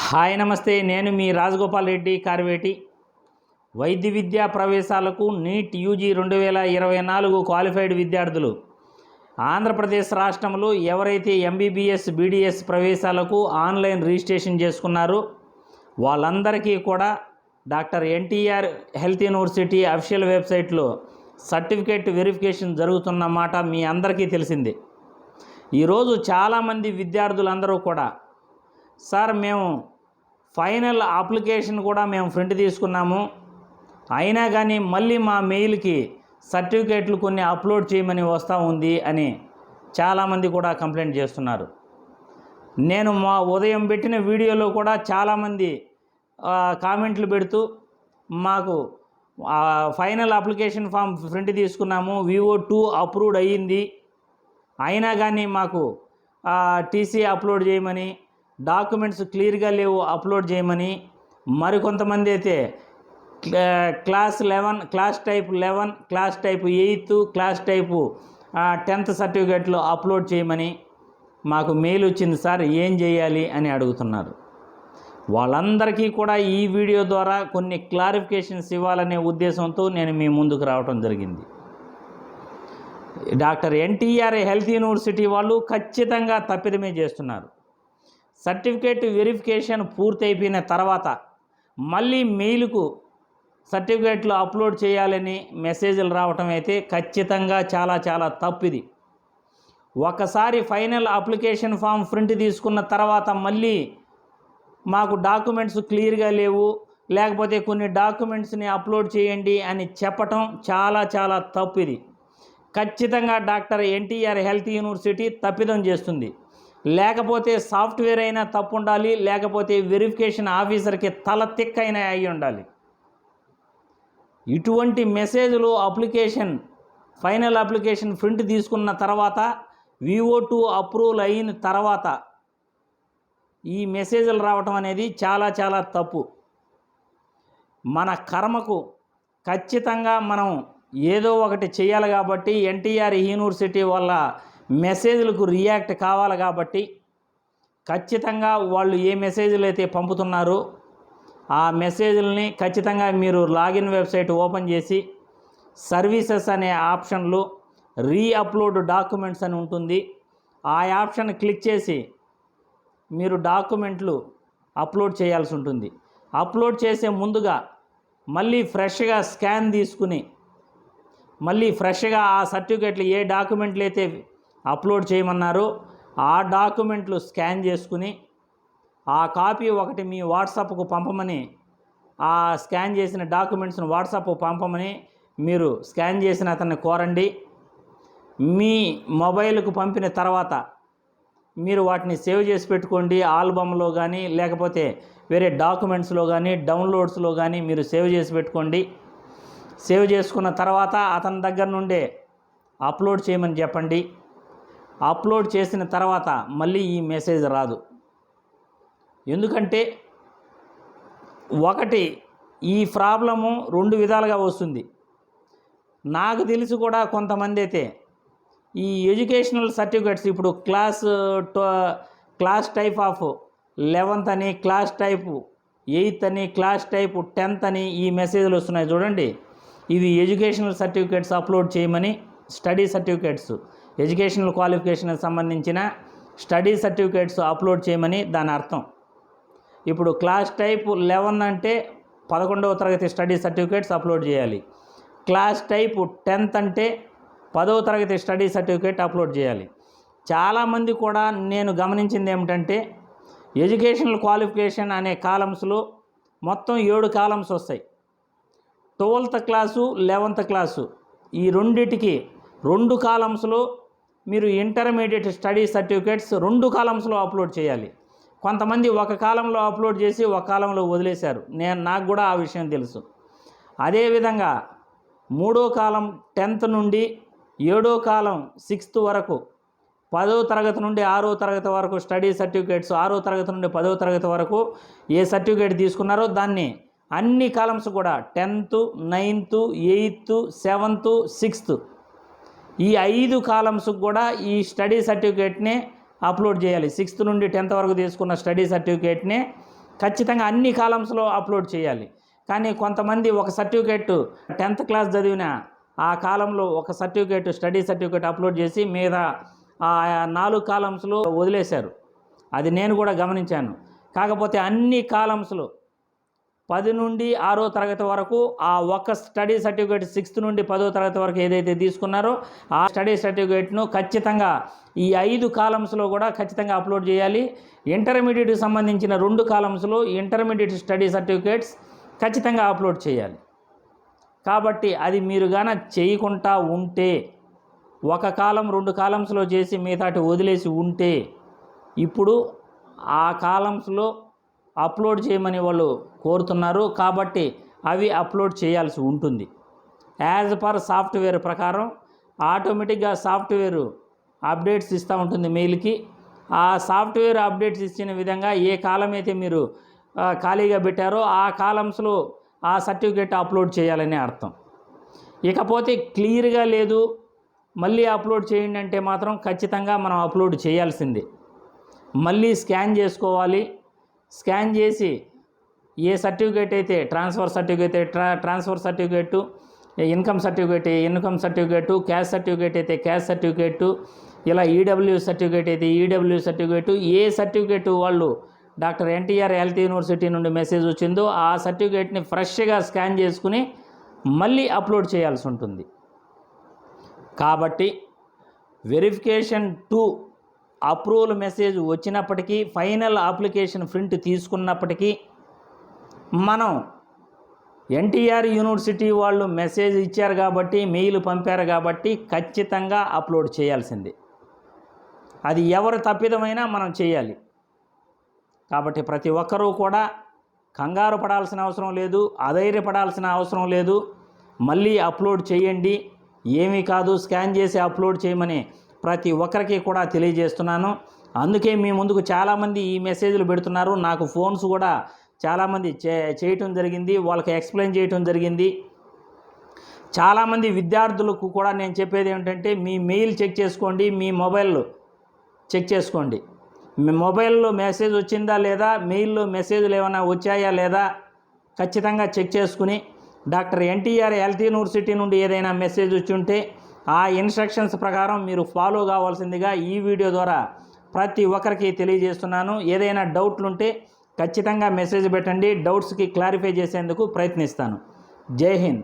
Hi నమస్తే నేను మీ రాజగోపాల్ రెడ్డి కార్వేటి. వైద్య విద్యా ప్రవేశాలకు నీట్ యూజీ రెండు వేల ఇరవై నాలుగు క్వాలిఫైడ్ విద్యార్థులు. ఆంధ్రప్రదేశ్ రాష్ట్రంలో ఎవరైతే ఎంబీబీఎస్ బీడీఎస్ ప్రవేశాలకు ఆన్లైన్ రిజిస్ట్రేషన్ చేసుకున్నారో వాళ్ళందరికీ కూడా doctor NTR health university official వెబ్సైట్లో సర్టిఫికేట్ వెరిఫికేషన్ జరుగుతున్న మాట మీ అందరికీ తెలిసిందే. ఈరోజు చాలామంది విద్యార్థులందరూ కూడా సార్ మేము ఫైనల్ అప్లికేషన్ కూడా మేము ప్రింట్ తీసుకున్నాము. అయినా కానీ మళ్ళీ మా మెయిల్కి సర్టిఫికేట్లు కొన్ని అప్లోడ్ చేయమని వస్తూ ఉంది అని చాలామంది కూడా కంప్లైంట్ చేస్తున్నారు. నేను మా ఉదయం పెట్టిన వీడియోలో కూడా చాలామంది కామెంట్లు పెడుతూ మాకు ఫైనల్ అప్లికేషన్ ఫామ్ ప్రింట్ తీసుకున్నాము. వివో టూ అప్రూవ్డ్ అయ్యింది. అయినా కానీ మాకు టీసీ అప్లోడ్ చేయమని డాక్యుమెంట్స్ క్లియర్గా లేవు అప్లోడ్ చేయమని మరికొంతమంది అయితే class eleven class type eleven class type eighth class type tenth సర్టిఫికేట్లు అప్లోడ్ చేయమని మాకు మెయిల్ వచ్చింది సార్ ఏం చేయాలి అని అడుగుతున్నారు. వాళ్ళందరికీ కూడా ఈ వీడియో ద్వారా కొన్ని క్లారిఫికేషన్స్ ఇవ్వాలనే ఉద్దేశంతో నేను మీ ముందుకు రావడం జరిగింది. డాక్టర్ ఎన్టీఆర్ హెల్త్ యూనివర్సిటీ వాళ్ళు ఖచ్చితంగా తప్పిదమే చేస్తున్నారు. సర్టిఫికేట్ వెరిఫికేషన్ పూర్తయిపోయిన తర్వాత మళ్ళీ మెయిల్కు సర్టిఫికేట్లు అప్లోడ్ చేయాలని మెసేజ్లు రావటం అయితే ఖచ్చితంగా చాలా చాలా తప్పిది. ఒకసారి ఫైనల్ అప్లికేషన్ ఫామ్ ప్రింట్ తీసుకున్న తర్వాత మళ్ళీ మాకు డాక్యుమెంట్స్ క్లియర్గా లేవు లేకపోతే కొన్ని డాక్యుమెంట్స్ని అప్లోడ్ చేయండి అని చెప్పటం చాలా చాలా తప్పిది. ఖచ్చితంగా డాక్టర్ ఎన్టీఆర్ హెల్త్ యూనివర్సిటీ తప్పిదం చేస్తుంది. లేకపోతే సాఫ్ట్వేర్ అయినా తప్పు ఉండాలి లేకపోతే వెరిఫికేషన్ ఆఫీసర్కి తల తిక్కైనా అయి ఉండాలి. ఇటువంటి మెసేజ్లు అప్లికేషన్ ఫైనల్ అప్లికేషన్ ప్రింట్ తీసుకున్న తర్వాత వివో టూ అప్రూవల్ అయిన తర్వాత ఈ మెసేజ్లు రావటం అనేది చాలా చాలా తప్పు. మన కర్మకు ఖచ్చితంగా మనం ఏదో ఒకటి చేయాలి కాబట్టి ఎన్టీఆర్ యూనివర్సిటీ వల్ల మెసేజ్లకు రియాక్ట్ కావాలి కాబట్టి ఖచ్చితంగా వాళ్ళు ఏ మెసేజ్లు అయితే పంపుతున్నారో ఆ మెసేజ్లని ఖచ్చితంగా మీరు లాగిన్ వెబ్సైట్ ఓపెన్ చేసి సర్వీసెస్ అనే ఆప్షన్లో రీ అప్లోడ్ డాక్యుమెంట్స్ అని ఉంటుంది. ఆ ఆప్షన్ క్లిక్ చేసి మీరు డాక్యుమెంట్లు అప్లోడ్ చేయాల్సి ఉంటుంది. అప్లోడ్ చేసే ముందుగా మళ్ళీ ఫ్రెష్గా స్కాన్ తీసుకుని మళ్ళీ ఫ్రెష్గా ఆ సర్టిఫికెట్లు ఏ డాక్యుమెంట్లు అయితే అప్లోడ్ చేయమన్నారు. ఆ డాక్యుమెంట్లు స్కాన్ చేసుకుని ఆ కాపీ ఒకటి మీ వాట్సాప్కు పంపమని ఆ స్కాన్ చేసిన డాక్యుమెంట్స్ని వాట్సాప్ పంపమని మీరు స్కాన్ చేసిన అతన్ని కోరండి. మీ మొబైల్కు పంపిన తర్వాత మీరు వాటిని సేవ్ చేసి పెట్టుకోండి. ఆల్బమ్లో కానీ లేకపోతే వేరే డాక్యుమెంట్స్లో కానీ డౌన్లోడ్స్లో కానీ మీరు సేవ్ చేసి పెట్టుకోండి. సేవ్ చేసుకున్న తర్వాత అతని దగ్గర నుండే అప్లోడ్ చేయమని చెప్పండి. అప్లోడ్ చేసిన తర్వాత మళ్ళీ ఈ మెసేజ్ రాదు. ఎందుకంటే ఒకటి ఈ ప్రాబ్లము రెండు విధాలుగా వస్తుంది. నాకు తెలిసి కూడా కొంతమంది అయితే ఈ ఎడ్యుకేషనల్ సర్టిఫికేట్స్ ఇప్పుడు class class type of eleventh అని క్లాస్ టైపు ఎయిత్ అని క్లాస్ టైపు టెన్త్ అని ఈ మెసేజ్లు వస్తున్నాయి. చూడండి ఇవి ఎడ్యుకేషనల్ సర్టిఫికేట్స్ అప్లోడ్ చేయమని స్టడీ సర్టిఫికేట్స్. ఎడ్యుకేషనల్ క్వాలిఫికేషన్కి సంబంధించిన స్టడీ సర్టిఫికేట్స్ అప్లోడ్ చేయమని దాని అర్థం. ఇప్పుడు క్లాస్ టైప్ లెవెన్ అంటే పదకొండవ తరగతి స్టడీ సర్టిఫికేట్స్ అప్లోడ్ చేయాలి. క్లాస్ టైప్ టెన్త్ అంటే పదవ తరగతి స్టడీ సర్టిఫికేట్ అప్లోడ్ చేయాలి. చాలామంది కూడా నేను గమనించింది ఏమిటంటే ఎడ్యుకేషనల్ క్వాలిఫికేషన్ అనే కాలమ్స్లో మొత్తం ఏడు కాలమ్స్ వస్తాయి. ట్వెల్త్ క్లాసు లెవెంత్ క్లాసు ఈ రెండిటికి రెండు కాలమ్స్లో మీరు ఇంటర్మీడియట్ స్టడీ సర్టిఫికేట్స్ రెండు కాలమ్స్లో అప్లోడ్ చేయాలి. కొంతమంది ఒక కాలంలో అప్లోడ్ చేసి ఒక కాలంలో వదిలేశారు. నేను నాకు కూడా ఆ విషయం తెలుసు. అదేవిధంగా మూడో కాలం టెన్త్ నుండి ఏడో కాలం సిక్స్త్ వరకు పదో తరగతి నుండి ఆరో తరగతి వరకు స్టడీ సర్టిఫికేట్స్ ఆరో తరగతి నుండి పదో తరగతి వరకు ఏ సర్టిఫికేట్ తీసుకున్నారో దాన్ని అన్ని కాలమ్స్ కూడా tenth ninth eighth seventh sixth ఈ ఐదు కాలమ్స్కి కూడా ఈ స్టడీ సర్టిఫికేట్ని అప్లోడ్ చేయాలి. సిక్స్త్ నుండి టెన్త్ వరకు తీసుకున్న స్టడీ సర్టిఫికేట్ని ఖచ్చితంగా అన్ని కాలమ్స్లో అప్లోడ్ చేయాలి. కానీ కొంతమంది ఒక సర్టిఫికేట్ టెన్త్ క్లాస్ చదివిన ఆ కాలంలో ఒక సర్టిఫికేట్ స్టడీ సర్టిఫికేట్ అప్లోడ్ చేసి మీద ఆ నాలుగు కాలమ్స్లో వదిలేశారు. అది నేను కూడా గమనించాను. కాకపోతే అన్ని కాలమ్స్లో పది నుండి ఆరో తరగతి వరకు ఆ ఒక్క స్టడీ సర్టిఫికేట్ సిక్స్త్ నుండి పదో తరగతి వరకు ఏదైతే తీసుకున్నారో ఆ స్టడీ సర్టిఫికేట్ను ఖచ్చితంగా ఈ ఐదు కాలమ్స్లో కూడా ఖచ్చితంగా అప్లోడ్ చేయాలి. ఇంటర్మీడియట్కి సంబంధించిన రెండు కాలమ్స్లో ఇంటర్మీడియట్ స్టడీ సర్టిఫికేట్స్ ఖచ్చితంగా అప్లోడ్ చేయాలి. కాబట్టి అది మీరు గాన చేయకుండా ఉంటే ఒక కాలం రెండు కాలమ్స్లో చేసి మిగతాటి వదిలేసి ఉంటే ఇప్పుడు ఆ కాలమ్స్లో అప్లోడ్ చేయమని వాళ్ళు కోరుతున్నారు కాబట్టి అవి అప్లోడ్ చేయాల్సి ఉంటుంది. యాజ్ పర్ సాఫ్ట్వేర్ ప్రకారం ఆటోమేటిక్గా సాఫ్ట్వేర్ అప్డేట్స్ ఇస్తూ ఉంటుంది మెయిల్కి. ఆ సాఫ్ట్వేర్ అప్డేట్స్ ఇచ్చిన విధంగా ఏ కాలం అయితే మీరు ఖాళీగా పెట్టారో ఆ కాలమ్స్లో ఆ సర్టిఫికేట్ అప్లోడ్ చేయాలని అర్థం. ఇకపోతే క్లియర్గా లేదు మళ్ళీ అప్లోడ్ చేయండి అంటే మాత్రం ఖచ్చితంగా మనం అప్లోడ్ చేయాల్సిందే. మళ్ళీ స్కాన్ చేసుకోవాలి స్కాన్ చేసి ఏ సర్టిఫికేట్ అయితే ట్రాన్స్ఫర్ సర్టిఫికేట్ ట్రా transfer certificate income certificate income certificate caste certificate అయితే క్యాష్ సర్టిఫికేటు ఇలా ఈడబ్ల్యూ సర్టిఫికేట్ అయితే ఈడబ్ల్యూ సర్టిఫికేటు ఏ సర్టిఫికేట్ వాళ్ళు డాక్టర్ ఎన్టీఆర్ హెల్త్ యూనివర్సిటీ నుండి మెసేజ్ వచ్చిందో ఆ సర్టిఫికేట్ని ఫ్రెష్గా స్కాన్ చేసుకుని మళ్ళీ అప్లోడ్ చేయాల్సి ఉంటుంది. కాబట్టి వెరిఫికేషన్ టూ అప్రూవల్ మెసేజ్ వచ్చినప్పటికీ ఫైనల్ అప్లికేషన్ ప్రింట్ తీసుకున్నప్పటికీ మనం ఎన్టీఆర్ యూనివర్సిటీ వాళ్ళు మెసేజ్ ఇచ్చారు కాబట్టి మెయిల్ పంపారు కాబట్టి ఖచ్చితంగా అప్లోడ్ చేయాల్సిందే. అది ఎవరు తప్పిదమైనా మనం చేయాలి. కాబట్టి ప్రతి ఒక్కరూ కూడా కంగారు పడాల్సిన అవసరం లేదు అధైర్యపడాల్సిన అవసరం లేదు. మళ్ళీ అప్లోడ్ చేయండి. ఏమీ కాదు స్కాన్ చేసి అప్లోడ్ చేయమని ప్రతి ఒక్కరికి కూడా తెలియజేస్తున్నాను. అందుకే మీ ముందుకు చాలామంది ఈ మెసేజ్లు పెడుతున్నారు. నాకు ఫోన్స్ కూడా చాలామంది చే చేయటం జరిగింది. వాళ్ళకి ఎక్స్ప్లెయిన్ చేయటం జరిగింది. చాలామంది విద్యార్థులకు కూడా నేను చెప్పేది ఏంటంటే మీ మెయిల్ చెక్ చేసుకోండి మీ మొబైల్ చెక్ చేసుకోండి. మీ మొబైల్లో మెసేజ్ వచ్చిందా లేదా మెయిల్లో మెసేజ్లు ఏమైనా వచ్చాయా లేదా ఖచ్చితంగా చెక్ చేసుకుని డాక్టర్ ఎన్టీఆర్ హెల్త్ యూనివర్సిటీ నుండి ఏదైనా మెసేజ్ వచ్చి ఉంటే ఆ ఇన్స్ట్రక్షన్స్ ప్రకారం మీరు ఫాలో కావాల్సిందిగా ఈ వీడియో ద్వారా ప్రతి ఒక్కరికి తెలియజేస్తున్నాను. ఏదైనా డౌట్లు ఉంటే ఖచ్చితంగా మెసేజ్ పెట్టండి. డౌట్స్కి క్లారిఫై చేసేందుకు ప్రయత్నిస్తాను. జై హింద్.